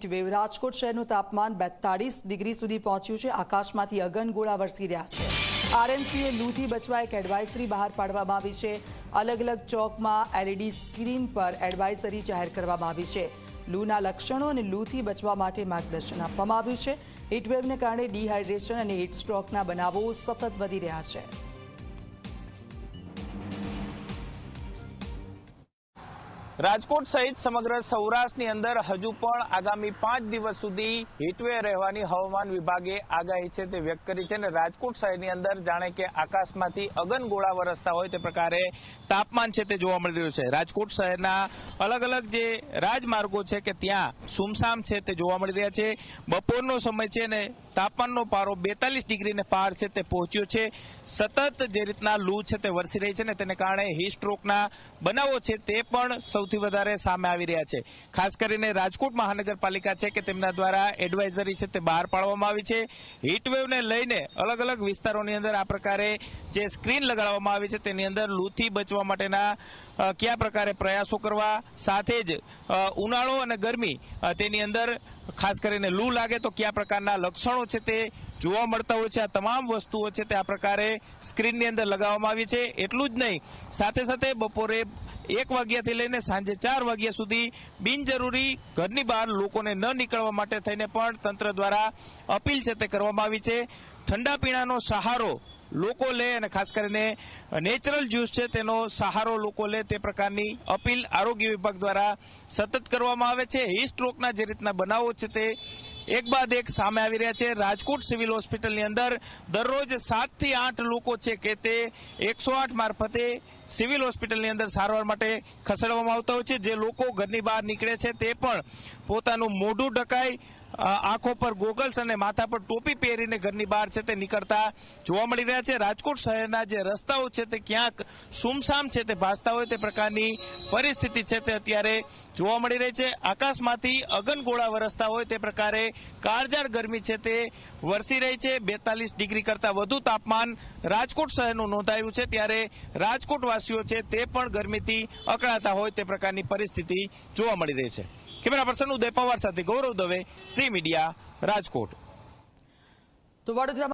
Heat wave Rajkot શહેરનું તાપમાન બેતાળીસ degree સુધી પહોંચ્યું છે. આકાશમાંથી અગનગોળા વરસી રહ્યા છે. આરએમસીએ લૂથી બચવા એક એડવાઇઝરી બહાર પાડવામાં આવી છે. અલગ અલગ ચોકમાં એલઈડી સ્ક્રીન પર એડવાઇઝરી જાહેર કરવામાં આવી છે. લૂના લક્ષણો અને લૂથી બચવા માટે માર્ગદર્શન આપવામાં આવ્યું છે. હીટવેવને કારણે ડિહાઇડ્રેશન અને હીટ સ્ટ્રોકના બનાવો સતત વધી રહ્યા છે. રાજકોટ સહિત સમગ્ર સૌરાષ્ટ્રની અંદર હજુ પણ આગામી પાંચ દિવસ સુધી હીટવે રહેવાની હવામાન વિભાગે આગાહી છે તે વ્યક્ત કરી છે અને રાજકોટ શહેરની અંદર જાણે કે આકાશમાંથી અગનગોળા વરસતા હોય તે પ્રકારે તાપમાન છે તે જોવા મળી રહ્યું છે. રાજકોટ શહેરના અલગ અલગ જે રાજમાર્ગો છે કે ત્યાં સુમસામ છે તે જોવા મળી રહ્યા છે. બપોરનો સમય છે ને તાપમાનનો પારો બેતાલીસ ડિગ્રીને પાર છે તે પહોંચ્યો છે. સતત જે રીતના લૂ છે તે વરસી રહી છે ને તેને કારણે હીટ સ્ટ્રોકના બનાવો છે તે પણ સૌથી વધારે સામે આવી રહ્યા છે. ખાસ કરીને રાજકોટ મહાનગરપાલિકા છે કે તેમના દ્વારા એડવાઇઝરી છે તે બહાર પાડવામાં આવી છે. હીટવેવને લઈને અલગ અલગ વિસ્તારોની અંદર આ પ્રકારે જે સ્ક્રીન લગાડવામાં આવી છે તેની અંદર લૂથી બચવા માટેના કયા પ્રકારે પ્રયાસો કરવા, સાથે જ ઉનાળો અને ગરમી તેની અંદર ખાસ કરીને લૂ લાગે તો કયા પ્રકારના લક્ષણો છે તે જોવા મળતા હોય છે. આ તમામ વસ્તુઓ છે તે આ પ્રકારે સ્ક્રીનની અંદર લગાવવામાં આવી છે. એટલું જ નહીં, સાથે સાથે બપોરે એક વાગ્યાથી લઈને સાંજે ચાર વાગ્યા સુધી બિનજરૂરી ઘરની બહાર લોકોને ન નીકળવા માટે થઈને પણ તંત્ર દ્વારા અપીલ છે તે કરવામાં આવી છે. ઠંડા પીણાનો સહારો લોકો લે અને ખાસ કરીને નેચરલ જ્યુસ છે તેનો સહારો લોકો લે તે પ્રકારની અપીલ આરોગ્ય વિભાગ દ્વારા સતત કરવામાં આવે છે. હીટ સ્ટ્રોકના જે રીતના બનાવો છે તે એક બાદ એક સામે આવી રહ્યા છે. રાજકોટ સિવિલ હોસ્પિટલની અંદર દરરોજ સાતથી આઠ લોકો છે કે તે એકસો આઠ મારફતે સિવિલ હોસ્પિટલની અંદર સારવાર માટે ખસેડવામાં આવતા હોય છે. જે લોકો ઘરની બહાર નીકળે છે તે પણ પોતાનું મોઢું ઢકાય આંખો પર ગોગલ્સ અને માથા પર ટોપી પહેરીને ઘરની બહાર છે તે નીકળતા જોવા મળી રહ્યા છે. રાજકોટ શહેરના જે રસ્તાઓ છે તે ક્યાંક સુમસામ છે તે ભાસતા હોય તે પ્રકારની પરિસ્થિતિ છે તે અત્યારે જોવા મળી રહી છે. આકાશમાંથી અગનગોળા વરસતા હોય તે પ્રકારે કાળઝાળ ગરમી છે તે વરસી રહી છે. બેતાલીસ ડિગ્રી કરતાં વધુ તાપમાન રાજકોટ શહેરનું નોંધાયું છે. ત્યારે રાજકોટવાસીઓ છે તે પણ ગરમીથી અકળાતા હોય તે પ્રકારની પરિસ્થિતિ જોવા મળી રહી છે. કેમેરા પર્સન ઉદય પવાર સાથે ગૌરવ દવે સી મીડિયા રાજકોટ. તો વડોદરા